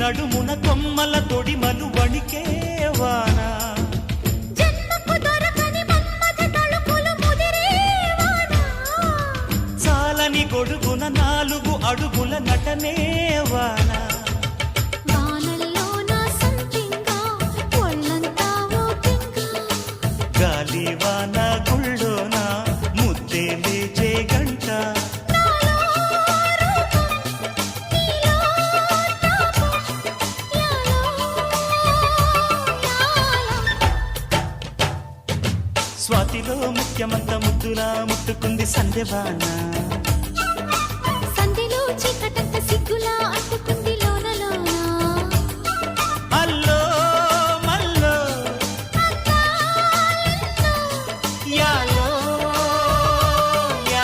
కొమ్మల తొడిమలు మన్మథ తళుకులు ముదిరే వాన. చాలని గొడుగున నాలుగు అడుగుల నటనే వాన వానల్లో నా సంపింగ, ఒళ్ళంతా ఊపింగ. గాలి వాన గుళ్ళోన ముద్దే లేచే గంట స్వాతిలో ముఖ్యమంత ముద్దులా ముట్టుకుంది సంధ్యవాణ